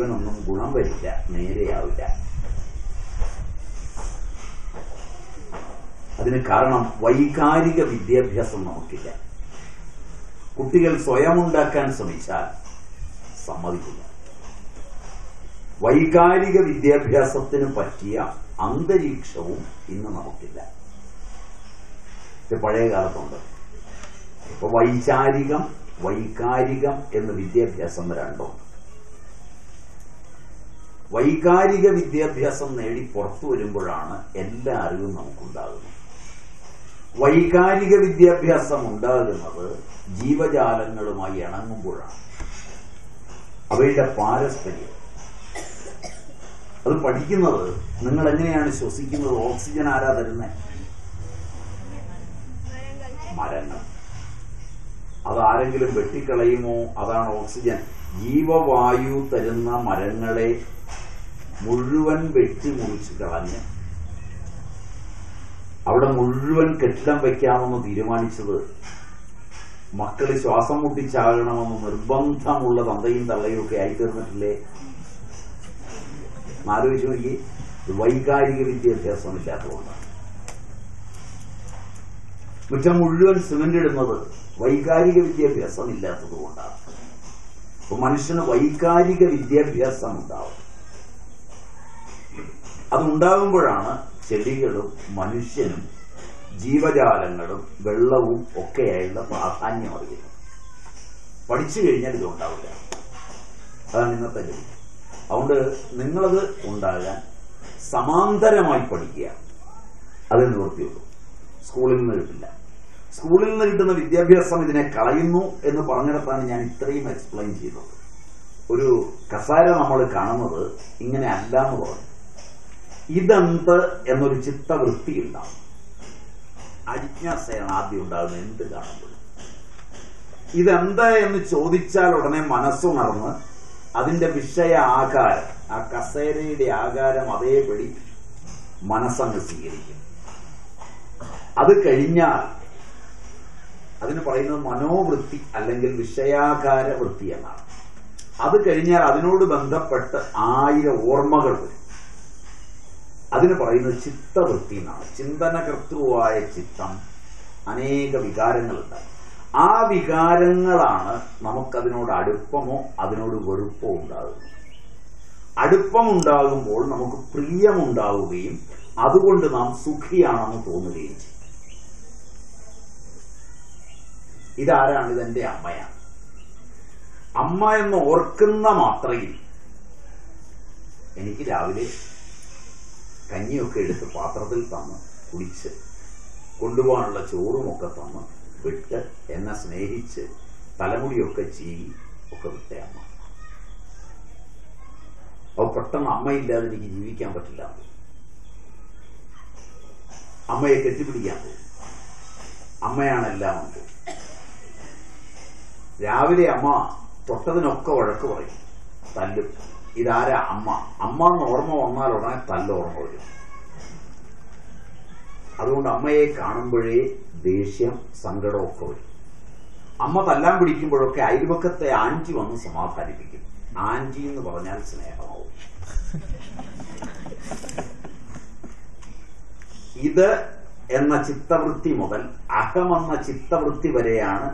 ഇവനൊന്നും ഗുണം വരില്ല നേരെയാവില്ല. അതിന് കാരണം വൈകാരിക വിദ്യാഭ്യാസം നമുക്കില്ല. കുട്ടികൾ സ്വയം ഉണ്ടാക്കാൻ ശ്രമിച്ചാൽ സമ്മതിക്കില്ല. വൈകാരിക വിദ്യാഭ്യാസത്തിന് പറ്റിയ അന്തരീക്ഷവും ഇന്ന് നമുക്കില്ല. ഇത് പഴയ കാലത്തുണ്ട്. ഇപ്പൊ വൈചാരികം വൈകാരികം എന്ന വിദ്യാഭ്യാസം രണ്ടുണ്ട് വൈകാരിക വിദ്യാഭ്യാസം നേടി പുറത്തു വരുമ്പോഴാണ് എല്ലാ അറിവും നമുക്കുണ്ടാകുന്നത്. വൈകാരിക വിദ്യാഭ്യാസം ഉണ്ടാകുന്നത് ജീവജാലങ്ങളുമായി ഇണങ്ങുമ്പോഴാണ്. അവയുടെ പാരസ്പര്യം. അത് പഠിക്കുന്നത് നിങ്ങൾ എങ്ങനെയാണ് ശ്വസിക്കുന്നത് ഓക്സിജൻ ആരാ തരുന്നത് മരങ്ങൾ. അതാരെങ്കിലും വെട്ടിക്കളയുമോ? അതാണ് ഓക്സിജൻ. ജീവവായു തരുന്ന മരങ്ങളെ മുഴുവൻ വെട്ടി മുറിച്ച് കളഞ്ഞ് അവിടെ മുഴുവൻ കെട്ടിടം വയ്ക്കാമെന്ന് തീരുമാനിച്ചത് മക്കൾ ശ്വാസം മുട്ടിച്ചാകണമെന്ന് നിർബന്ധമുള്ള തന്തയും തള്ളയും ഒക്കെ ആയിത്തീർന്നിട്ടില്ലേ? ആലോചിച്ചു നോക്കി? വൈകാരിക വിദ്യാഭ്യാസം ഇല്ലാത്തതുകൊണ്ടാണ് മുറ്റം മുഴുവൻ സിമന്റ് ഇടുന്നത് വൈകാരിക വിദ്യാഭ്യാസം ഇല്ലാത്തതുകൊണ്ടാണ് അപ്പൊ മനുഷ്യന് വൈകാരിക വിദ്യാഭ്യാസം ഉണ്ടാവും അതുണ്ടാകുമ്പോഴാണ് ചെടികളും മനുഷ്യനും ജീവജാലങ്ങളും വെള്ളവും ഒക്കെയായുള്ള പ്രാധാന്യം അറിയുന്നത്. പഠിച്ചു കഴിഞ്ഞാൽ ഇത് ഉണ്ടാവില്ല അതാണ് ഇന്നത്തെ ജോലി. അതുകൊണ്ട് നിങ്ങളത് ഉണ്ടാകാൻ സമാന്തരമായി പഠിക്കുക. അതിൽ നിവൃത്തിയുള്ളൂ സ്കൂളിൽ നിന്ന് കിട്ടില്ല. സ്കൂളിൽ നിന്ന് കിട്ടുന്ന വിദ്യാഭ്യാസം ഇതിനെ കളയുന്നു എന്ന് പറഞ്ഞിടത്താണ് ഞാൻ ഇത്രയും എക്സ്പ്ലെയിൻ ചെയ്തത്. ഒരു കസാര നമ്മൾ കാണുന്നത് ഇങ്ങനെ അല്ല എന്ന് പറഞ്ഞു. ഇതെന്ത് എന്നൊരു ചിത്തവൃത്തി ഉണ്ടാവും അജിജ്ഞാസയാണ് ആദ്യം ഉണ്ടാകുന്നത്. എന്ത് കാണുമ്പോൾ? ഇതെന്ത് എന്ന് ചോദിച്ചാൽ ഉടനെ മനസ്സുണർന്ന് അതിന്റെ വിഷയ ആകാരം ആ കസേരയുടെ ആകാരം അതേപടി മനസ്സങ്ങ് സ്വീകരിക്കും. അത് കഴിഞ്ഞാൽ അതിന് പറയുന്നത് മനോവൃത്തി അല്ലെങ്കിൽ വിഷയാകാര വൃത്തി എന്നാണ്. അത് കഴിഞ്ഞാൽ അതിനോട് ബന്ധപ്പെട്ട് ആയിരം ഓർമ്മകൾ വരും. അതിന് പറയുന്നത് ചിത്തവൃത്തി എന്നാണ്. ചിന്തനകർത്തൃവായ ചിത്തം അനേക വികാരങ്ങളുണ്ട് ആ വികാരങ്ങളാണ് നമുക്കതിനോട് അടുപ്പമോ അതിനോട് വെറുപ്പോ ഉണ്ടാകുന്നത്. അടുപ്പമുണ്ടാകുമ്പോൾ നമുക്ക് പ്രിയമുണ്ടാവുകയും അതുകൊണ്ട് നാം സുഖിയാണെന്ന് തോന്നുകയും ചെയ്യും. ഇതാരാണ് ഇതെന്റെ അമ്മയാണ്? അമ്മ എന്ന് ഓർക്കുന്ന മാത്രയിൽ എനിക്ക് രാവിലെ കഞ്ഞിയൊക്കെ എടുത്ത് പാത്രത്തിൽ തന്ന് കുടിച്ച് കൊണ്ടുപോകാനുള്ള ചോറുമൊക്കെ തന്ന് വിട്ട് എന്നെ സ്നേഹിച്ച് തലമുടിയൊക്കെ ചീകി ഒക്കെ വിട്ട അമ്മ. അപ്പൊ പെട്ടെന്ന് അമ്മയില്ലാതെ എനിക്ക് ജീവിക്കാൻ പറ്റില്ല. അമ്മയെ കെട്ടിപ്പിടിക്കാൻ പോകും. അമ്മയാണ് എല്ലാം ഉണ്ട്. രാവിലെ അമ്മ തൊട്ടതിനൊക്കെ വഴക്ക് പറയും. തല്ലും. ഇതാരാ അമ്മ? അമ്മ എന്ന് ഓർമ്മ വന്നാൽ ഉടനെ തല്ല ഓർമ്മ വരും. അതുകൊണ്ട് അമ്മയെ കാണുമ്പോഴേ ദേഷ്യം സങ്കടമൊക്കെ വരും. അമ്മ തല്ലാൻ പിടിക്കുമ്പോഴൊക്കെ അയൽവക്കത്തെ ആന്റി വന്ന് സമാധാനിപ്പിക്കും. ആന്റി എന്ന് പറഞ്ഞാൽ സ്നേഹമാവും. ഇത് എന്ന ചിത്തവൃത്തി മുതൽ അഹമെന്ന ചിത്തവൃത്തി വരെയാണ്